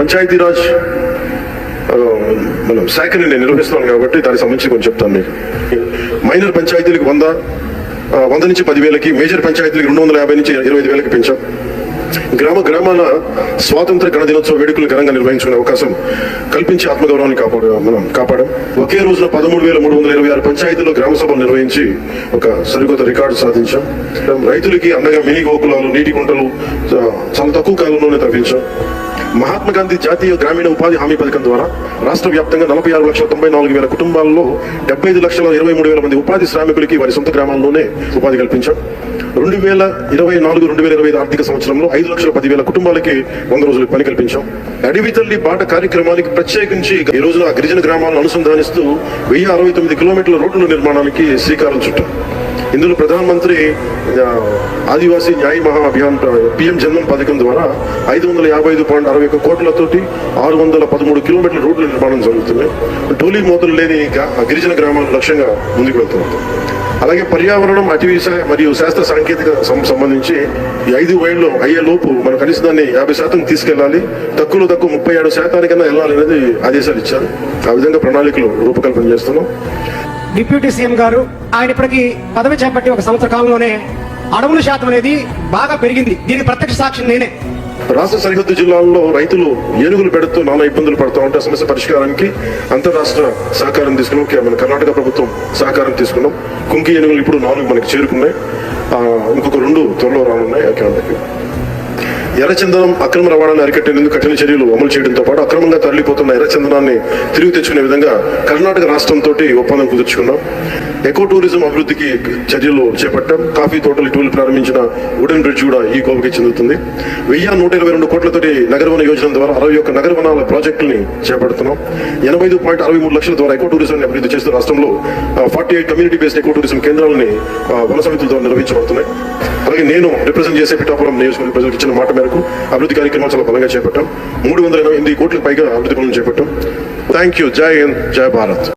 పంచాయతీరాజ్ మనం శాఖని నేను నిర్వహిస్తున్నాను కాబట్టి దానికి సంబంధించి కొంచెం చెప్తాను మీకు. మైనర్ పంచాయతీలకు వంద వంద నుంచి పదివేలకి మేజర్ పంచాయతీలకు రెండు వందల యాభై నుంచి ఇరవై ఐదు వేలకి పెంచాం. గ్రామ గ్రామాల స్వాతంత్ర గణదినోత్సవ వేడుకలు ఘనంగా నిర్వహించుకునే అవకాశం కల్పించి ఆత్మగౌరవాన్ని కాపాడు మనం కాపాడం. ఒకే రోజున పదమూడు వేల మూడు వందల ఇరవై ఆరు పంచాయతీల్లో గ్రామ సభలు నిర్వహించి ఒక సరికొత్త రికార్డు సాధించాం. రైతులకి అండగా మినీ గోకులాలు నీటి కుంటలు చాలా తక్కువ కాలంలోనే తగ్గించాం మహాత్మా గాంధీ జాతీయ గ్రామీణ ఉపాధి హామీ పథకం ద్వారా రాష్ట్ర వ్యాప్తంగా నలభై ఆరు లక్షల తొంభై నాలుగు వేల కుటుంబాల్లో డెబ్బై ఐదు లక్షల ఇరవై మూడు వేల మంది ఉపాధి శ్రామికులకి వారి సొంత గ్రామాల్లోనే ఉపాధి కల్పించాం. రెండు వేల ఇరవై నాలుగు రెండు వేల ఇరవై ఐదు ఆర్థిక సంవత్సరంలో ఐదు లక్షల పదివేల కుటుంబాలకి వంద రోజులు పని కల్పించాం. అడవి తల్లి బాట కార్యక్రమానికి ప్రత్యేకించి ఈ రోజున గిరిజన గ్రామాలను అనుసంధానిస్తూ వెయ్యి అరవై తొమ్మిది కిలోమీటర్ల రోడ్ల నిర్మాణానికి శ్రీకారం చుట్టాం. ఇందులో ప్రధానమంత్రి ఆదివాసీ న్యాయ మహా అభియాన్ పిఎం జన్మం పథకం ద్వారా ఐదు వందల యాభై ఐదు పాయింట్ అరవై ఒక్క కోట్లతోటి ఆరు వందల పదమూడు కిలోమీటర్ల రోడ్ల నిర్మాణం జరుగుతుంది టోలీ మోతలు లేని గిరిజన గ్రామాల లక్ష్యంగా ముందుకు వెళ్తున్నాం అలాగే పర్యావరణం అటవీ మరియు శాస్త్ర సాంకేతిక సంబంధించి ఈ ఐదు వేళ్ళు అయ్యే లోపు మనం కనీసం దాన్ని యాభై శాతం తీసుకెళ్ళాలి. తక్కువలో తక్కువ ముప్పై ఏడు శాతానికన్నా వెళ్ళాలి అనేది ఆదేశాలు ఇచ్చారు. ఆ విధంగా ప్రణాళికలు రూపకల్పన చేస్తున్నాం. డిప్యూటీ సీఎం గారు ఆయన ఇప్పటికీ పదవి చేపట్టి ఒక సంవత్సర కాలంలోనే అడవుల శాతం అనేది బాగా పెరిగింది. దీని ప్రత్యక్ష సాక్షి నేనే. రాష్ట్ర సరిహద్దు జిల్లాల్లో రైతులు ఏనుగులు పెడుతూ నానా ఇబ్బందులు పడుతూ ఉంటే సమస్య పరిష్కారానికి అంతరాష్ట్ర సహకారం తీసుకున్నాం. మన కర్ణాటక ప్రభుత్వం సహకారం తీసుకున్నాం. కుంకి ఏనుగులు ఇప్పుడు నాలుగు మనకి చేరుకున్నాయి. ఇంకొక రెండు త్వరలో రానున్నాయి. అకాండకి ఎర్రచందనం అక్రమ రవాణాను అరికట్టేందుకు కఠిన చర్యలు అమలు చేయడంతో పాటు అక్రమంగా తరలిపోతున్న ఎర్రచందనాన్ని తిరిగి తెచ్చుకునే విధంగా కర్ణాటక రాష్ట్రంతో ఒప్పందం కుదుర్చుకున్నాం. ఎకో టూరిజం అభివృద్ధికి చర్యలు చేపట్టాం. కాఫీ తోటలు ఇటీవల ప్రారంభించిన వుడెన్ బ్రిడ్జ్ కూడా ఈ కోపకి చెందుతుంది. వెయ్యి నూట ఇరవై రెండు కోట్లతోటి నగరవన యోజన ద్వారా అరవై ఒక్క నగరవనాల ప్రాజెక్టుల్ని చేపడుతున్నాం. ఎనభై ఐదు పాయింట్ అరవై మూడు లక్షల ద్వారా ఎకో టూరిజం అభివృద్ధి చేస్తూ రాష్ట్రంలో forty eight community based eco tourism కేంద్రాలని ఆ, వన సమితుల ద్వారా నిర్వహించబడుతున్నాయి. అలాగే నేను రిప్రజెంట్ చేసే పిఠాపురం నియోజకవర్గ ప్రజలకు ఇచ్చిన మాట మేరకు అభివృద్ధి కార్యక్రమాలు చాలా బలంగా చేపట్టాం. మూడు వందల ఎనభై ఎనిమిది కోట్ల పైగా అభివృద్ధి పనులు చేపట్టాం. థ్యాంక్ యూ జై హింద్ జై భారత్